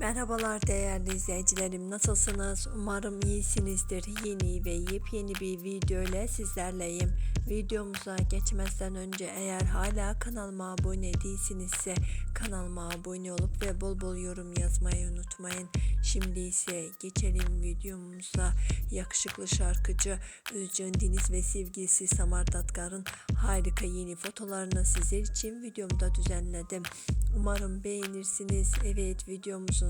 Merhabalar değerli izleyicilerim nasılsınız? Umarım iyisinizdir. Yeni ve yepyeni bir video ile sizlerleyim. Videomuza geçmezden önce eğer hala kanalıma abone değilsinizse kanalıma abone olup ve bol bol yorum yazmayı unutmayın. Şimdi ise geçelim videomuza. Yakışıklı şarkıcı Özcan Deniz ve sevgilisi Samar Datkar'ın harika yeni fotolarını sizler için videomda düzenledim. Umarım beğenirsiniz. Evet videomuzun